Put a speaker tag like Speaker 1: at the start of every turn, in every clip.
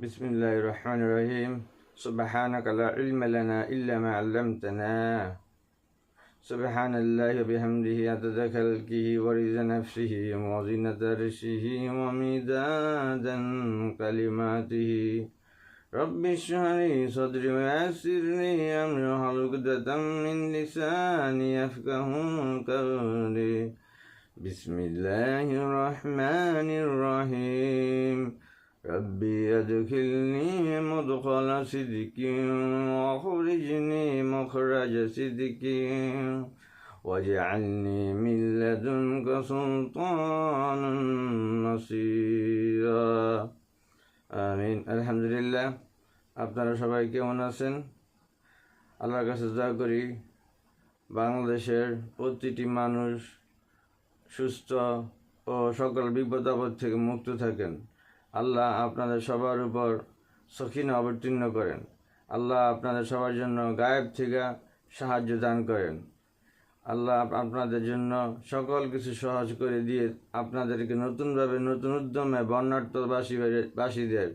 Speaker 1: بسم الله الرحمن الرحيم سبحانك لا علم لنا إلا ما علمتنا سبحان الله وبحمده عدد خلقه ورضا نفسه وزنة عرشه ومدادا كلماته رب اشرح صدري ويسر لي أمري عقدة من لساني يفقه قولي بسم الله الرحمن الرحيم ربي أدخلني مدخل صدق واخرجني مخرج صدق واجعلني من لدنك سلطانا نصيرا আমিন আলহামদুলিল্লাহ আপনারা সবাই কেমন আছেন আল্লাহর কাছে দোয়া করি বাংলাদেশের প্রতিটি মানুষ সুস্থ ও সকল বিপদ আপদ থেকে মুক্ত থাকেন আল্লাহ আপনাদের সবার উপর সখিনা অবতীর্ণ করেন। আল্লাহ আপনাদের সবার জন্য গায়েব থেকে সাহায্য দান করেন। আল্লাহ আপনাদের জন্য সকল কিছু সহজ করে দিয়ে আপনাদেরকে নতুনভাবে নতুন উদ্যমে বর্ণাঢ্যবাসী বাসীদের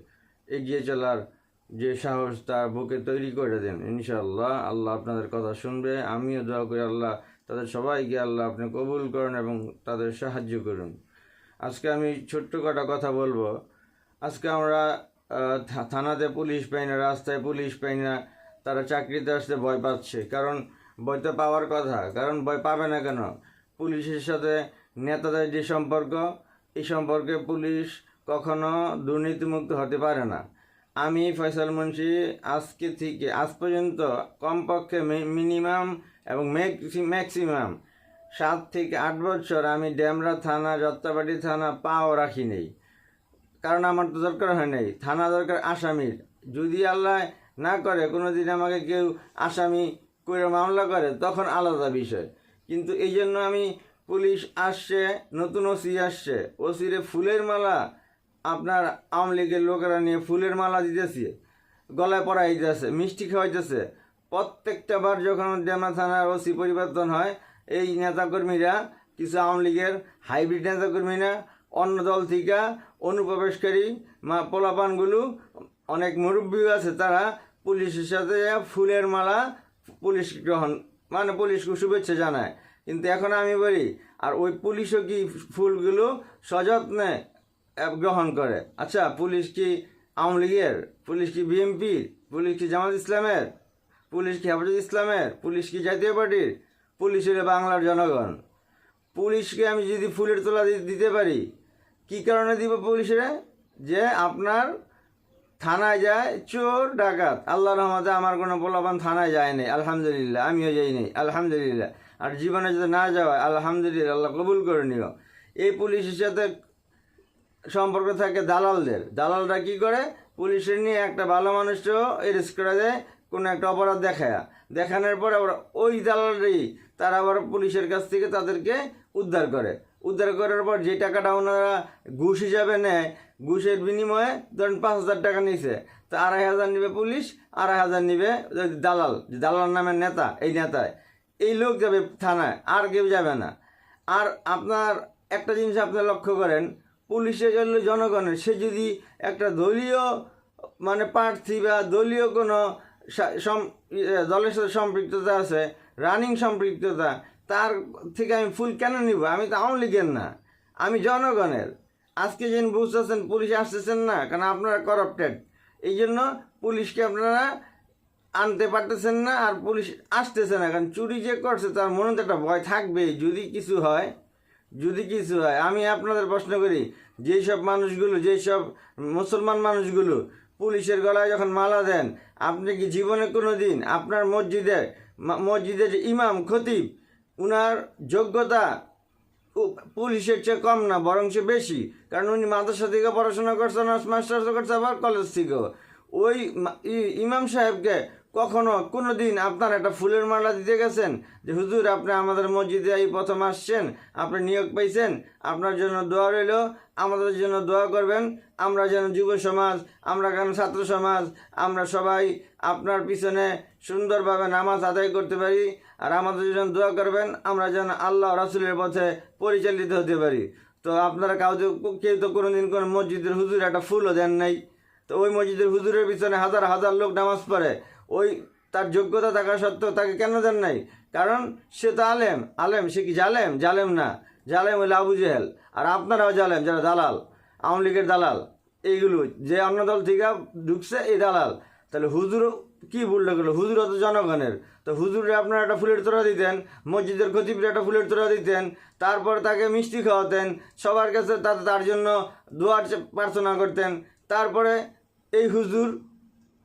Speaker 1: এগিয়ে চলার যে সাহস তা বুকে তৈরি করে দেন। ইনশাআল্লাহ আল্লাহ আপনাদের কথা শুনবে। আমিও দোয়া করি আল্লাহ তাদের সবাইকে আল্লাহ আপনি কবুল করুন এবং তাদের সাহায্য করুন। আজকে আমি ছোট্ট কটা কথা বলব। আজকে আমরা থানাতে পুলিশ পাই না, রাস্তায় পুলিশ পাই না, তারা চাকরিতে আসতে ভয় পাচ্ছে। কারণ ভয় তো পাওয়ার কথা, কারণ ভয় পাবে না কেন? পুলিশের সাথে নেতাদের যে সম্পর্ক, এই সম্পর্কে পুলিশ কখনো দুর্নীতিমুক্ত হতে পারে না। আমি ফয়সাল মুন্সি, আজকে থেকে, আজ পর্যন্ত কমপক্ষে মিনিমাম এবং ম্যাক্সিমাম সাত থেকে আট বছর আমি ড্যামরা থানা যাত্রাবাড়ি থানা পাও রাখি নেই। কারণ আমার তো দরকার হয় নাই। থানা দরকার আসামির। যদি আল্লাহ না করে কোনো দিন আমাকে কেউ আসামি করে মামলা করে, তখন আলাদা বিষয়। কিন্তু এই জন্য আমি পুলিশ আসছে, নতুন ওসি আসছে। ওসিরে ফুলের মালা, আপনার আওয়ামী লীগের লোকেরা নিয়ে ফুলের মালা দিতেছে, গলায় পরাই দিতেছে মিষ্টি খাওয়াইতেছে। প্রত্যেকটা বার যখন ডেমা থানার ওসি পরিবর্তন হয়, এই নেতাকর্মীরা, কিছু আওয়ামী লীগের হাইব্রিড নেতাকর্মীরা, অন্য দল থেকে অনুপ্রবেশকারী মা পোলাপানগুলো অনেক মুরব্বীও আছে, তারা পুলিশের সাথে ফুলের মালা পুলিশ গ্রহণ মানে পুলিশকে শুভেচ্ছা জানায়। কিন্তু এখন আমি বলি, আর ওই পুলিশও কি ফুলগুলো সযত্নে গ্রহণ করে? আচ্ছা পুলিশ কি আওয়ামী লীগের? পুলিশ কি বিএমপি পুলিশ কি জামাত ইসলামের? পুলিশ কি হেফাজত ইসলামের? পুলিশ কি জাতীয় পার্টির? পুলিশ হলো বাংলার জনগণ। পুলিশকে আমি যদি ফুলের তোলা দিতে পারি কি কারণে দিব পুলিশের? যে আপনার থানায় যায় চোর ডাকাত। আল্লাহ রহমতে আমার কোনো পোলাপান থানায় যায় নাই। আলহামদুলিল্লাহ, আমিও যাই নাই। আলহামদুলিল্লাহ। আর জীবনে যদি না যাওয়া আলহামদুলিল্লাহ, আল্লাহ কবুল করে নিও এই পুলিশের সাথে সম্পর্ক থাকে দালালদের। দালালরা কি করে? পুলিশের নিয়ে একটা ভালো মানুষকেও এরেস্ট করে দেয়, কোনো একটা অপরাধ দেখায়। দেখানোর পরে আবার ওই দালালরাই, তারা আবার পুলিশের কাছ থেকে তাদেরকে উদ্ধার করে। উদ্ধার করার পর যে টাকাটা ওনারা ঘুষ হিসাবে নেয়, ঘুষের বিনিময়ে ধরেন পাঁচ হাজার টাকা নিছে। তা আড়াই হাজার নিবে পুলিশ, আড়াই হাজার নিবে দালাল দালাল নামের নেতা, এই নেতায়। এই লোক যাবে থানায়, আর কেউ যাবে না। আর আপনার একটা জিনিস আপনি লক্ষ্য করেন, পুলিশের জন্য জনগণের, সে যদি একটা দলীয় মানে প্রার্থী বা দলীয় কোনো দলের সাথে সম্পৃক্ততা আছে রানিং সম্পৃক্ততা তার থেকে আমি ফুল কেন নিব? আমি তো আওয়ামী লীগের না। আমি জনগণের। আজকে যেন বুঝতেছেন, পুলিশ আসতেছেন না, কারণ আপনারা করাপ্টেড এই জন্য পুলিশকে আপনারা আনতে পারতেছেন না আর পুলিশ আসতেছে না, কারণ চুরি যে করছে তার মনে তো একটা ভয় থাকবেই। যদি কিছু হয়, যদি কিছু হয়, আমি আপনাদের প্রশ্ন করি, যেই সব মানুষগুলো, যেই সব মুসলমান মানুষগুলো পুলিশের গলায় যখন মালা দেন, আপনি কি জীবনে কোনো দিন আপনার মসজিদের যে ইমাম, খতিব উনার যোগ্যতা পুলিশের চেয়ে কম না, বরং সে বেশি। কারণ উনি মাদ্রাসা থেকে পড়াশোনা করছেন মাস্টার্স করছে, আবার কলেজ থেকেও। ওই ইমাম সাহেবকে কখনো কোনো দিন আপনার একটা ফুলের মালা দিতে গেছেন? যে, হুজুর, আপনি আমাদের মসজিদে এই প্রথম আসছেন, আপনি নিয়োগ পাইছেন, আপনার জন্য দোয়া রইল, আমাদের জন্য দোয়া করবেন, আমরা যেন যুব সমাজ, আমরা কেন ছাত্র সমাজ, আমরা সবাই আপনার পিছনে সুন্দরভাবে নামাজ আদায় করতে পারি আর আমাদের জন্য দোয়া করবেন, আমরা যেন আল্লাহ রাসুলের পথে পরিচালিত হতে পারি। তো আপনারা কাউ তো কেউ তো কোনোদিন কোনো মসজিদের হুজুর একটা ফুলও দেন নাই। তো ওই মসজিদের হুজুরের পিছনে হাজার হাজার লোক নামাজ পড়ে। ওই তার যোগ্যতা থাকা সত্ত্বেও তাকে কেন দেন নাই? কারণ সে তো আলেম। আলেম, সে কি জালেম? জালেম না। জালেম হইলে আবু জেহেল। আর আপনারাও জালেম, যারা দালাল। আওয়ামী লীগের দালাল। এইগুলো, যে অন্য দল থেকে ঢুকছে, এই দালাল। তাহলে হুজুর কি ভুলটা করল হুজুর তো জনগণের। তো হুজুরে আপনারা একটা ফুলের তোড়া দিতেন, মসজিদের খতিবরে একটা ফুলের তোড়া দিতেন, তারপর তাকে মিষ্টি খাওয়াতেন, সবার কাছে তাতে তার জন্য দোয়ার প্রার্থনা করতেন। তারপরে এই হুজুর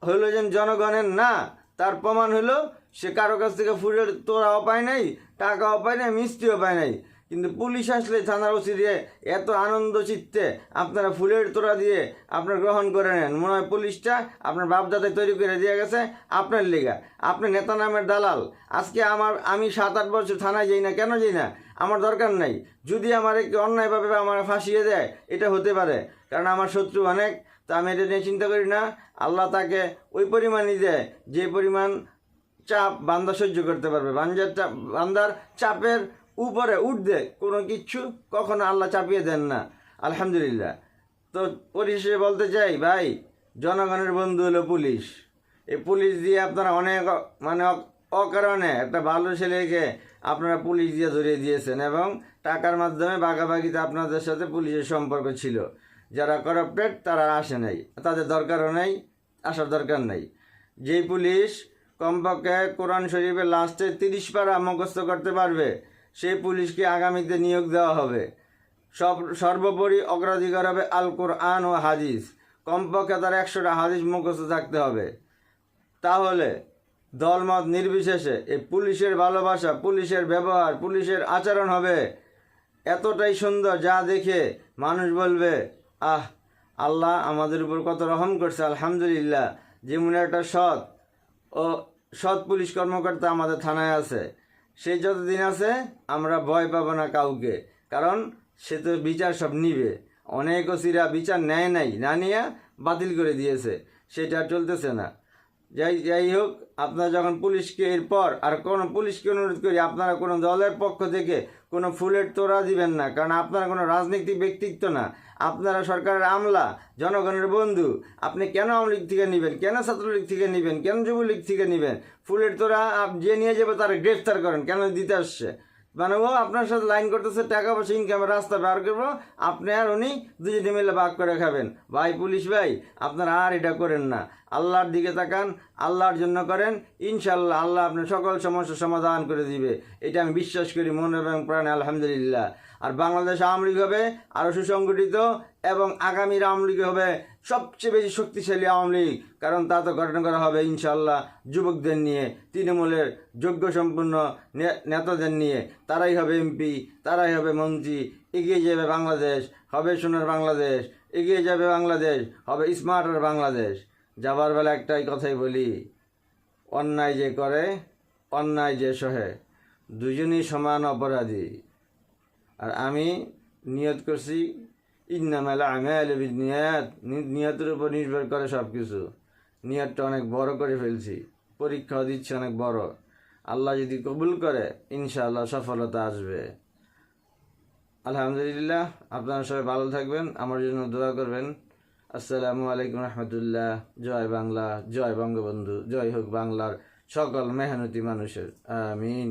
Speaker 1: হইল যেন জনগণের না, তার প্রমাণ হলো সে কারও কাছ থেকে ফুলের তোড়াও পায় নাই, টাকাও পায় নাই, মিষ্টিও পায় নাই। কিন্তু পুলিশ আসলে থানার ওসি দিয়ে এত আনন্দ চিত্তে আপনারা ফুলের তোড়া দিয়ে আপনার গ্রহণ করে নেন। মনে হয় পুলিশটা আপনার বাপদাদা তৈরি করে দিয়ে গেছে, আপনার লেগা। আপনি নেতা নামের দালাল। আজকে আমার, আমি সাত আট বছর থানায় যাই না, কেন যাই না? আমার দরকার নাই। যদি আমার একটু অন্যায়ভাবে আমার ফাঁসিয়ে দেয়, এটা হতে পারে। কারণ আমার শত্রু অনেক, তা আমি এটা নিয়ে চিন্তা করি না। আল্লাহ তাকে ওই পরিমাণই দেয়, যে পরিমাণ চাপ বান্দা সহ্য করতে পারবে। বান্দার চাপ, বান্দার চাপের উপরে উঠবে কোনো কিচ্ছু কখনো আল্লাহ চাপিয়ে দেন না। আলহামদুলিল্লাহ। তো পরিশেষে বলতে চাই, ভাই, জনগণের বন্ধু হলো পুলিশ। এই পুলিশ দিয়ে আপনারা অনেক মানে অকারণে একটা ভালো ছেলেকে আপনারা পুলিশ দিয়ে ধরিয়ে দিয়েছেন এবং টাকার মাধ্যমে বাগাবাগিতে আপনাদের সাথে পুলিশের সম্পর্ক ছিল। যারা করাপ্টেড তারা আসে নাই। তাদের দরকারও নেই, আসার দরকার নেই। যেই পুলিশ কমপক্ষে কোরআন শরীফের লাস্টে তিরিশ পারা মুখস্থ করতে পারবে সেই পুলিশকে আগামীতে নিয়োগ দেওয়া হবে। সব, সর্বোপরি অগ্রাধিকার হবে আল কোরআন ও হাদিস। কমপক্ষে তার একশোটা হাদিস মুখস্থ থাকতে হবে। তাহলে দলমত নির্বিশেষে এই পুলিশের ভালোবাসা, পুলিশের ব্যবহার, পুলিশের আচরণ হবে এতটাই সুন্দর যা দেখে মানুষ বলবে, আহ, আল্লাহ আমাদের উপর কত রহম করছে, আলহামদুলিল্লাহ। যেমন একটা সৎ ও সৎ পুলিশ কর্মকর্তা আমাদের থানায় আছে। সে যতদিন আছে, আমরা ভয় পাবো না কাউকে। কারণ সে তো বিচার সব নিবে। অনেক ওসিরা বিচার নেয় নাই, না নিয়ে বাতিল করে দিয়েছে। সেটা চলতেছে না। যাই যাই হোক, আপনারা যখন পুলিশকে এরপর আর কোনো পুলিশকে অনুরোধ করি, আপনারা কোনো দলের পক্ষ থেকে কোনো ফুলের তোড়া দিবেন না, কারণ আপনারা কোনো রাজনৈতিক ব্যক্তিত্ব না। আপনারা সরকারের আমলা, জনগণের বন্ধু। আপনি কেন আওয়ামী থেকে নেবেন? কেন ছাত্রলীগ থেকে নেবেন? কেন যুবলীগ থেকে নেবেন? ফুলের তোরা যে নিয়ে যাবে তারা গ্রেফতার করেন, কেন দিতে আসছে? মানে ও আপনার সাথে লাইন করতেছে, টাকা পয়সা ইনকামের রাস্তা বার করব। আপনি আর উনি দুজনে মিলে ভাগ করে খাবেন। ভাই, পুলিশ ভাই, আপনারা আর এটা করেন না। আল্লাহর দিকে তাকান আল্লাহর জন্য করেন ইনশাল্লাহ আল্লাহ আপনার সকল সমস্যার সমাধান করে দিবে। এটা আমি বিশ্বাস করি, মনে এবং প্রাণে আলহামদুলিল্লাহ। আর বাংলাদেশ আওয়ামী লীগ হবে আরও সুসংগঠিত এবং আগামীর আওয়ামী লীগ হবে সবচেয়ে বেশি শক্তিশালী আওয়ামী লীগ। কারণ তা তো গঠন করা হবে ইনশাল্লাহ যুবকদের নিয়ে, তৃণমূলের যোগ্য সম্পূর্ণ নেতাদের নিয়ে। তারাই হবে এমপি, তারাই হবে মন্ত্রী, এগিয়ে যাবে বাংলাদেশ, হবে সোনার বাংলাদেশ, এগিয়ে যাবে বাংলাদেশ, হবে স্মার্টার বাংলাদেশ। যাবার বেলা একটাই কথাই বলি, অন্যায় যে করে, অন্যায় যে সহে, দুজনই সমান অপরাধী। আর আমি নিয়ত করছি, ইন্নামালা আমাল নিয়াত নিয়তের উপর নির্ভর করে সব কিছু নিয়তটা অনেক বড় করে ফেলছি, পরীক্ষাও দিচ্ছে অনেক বড়। আল্লাহ যদি কবুল করে, ইনশাআল্লাহ সফলতা আসবে। আলহামদুলিল্লাহ, আপনারা সবাই ভালো থাকবেন, আমার জন্য দোয়া করবেন। আসসালামু আলাইকুম রহমতুল্লাহ। জয় বাংলা জয় বঙ্গবন্ধু জয় হোক বাংলার সকল মেহনতি মানুষের। আমিন।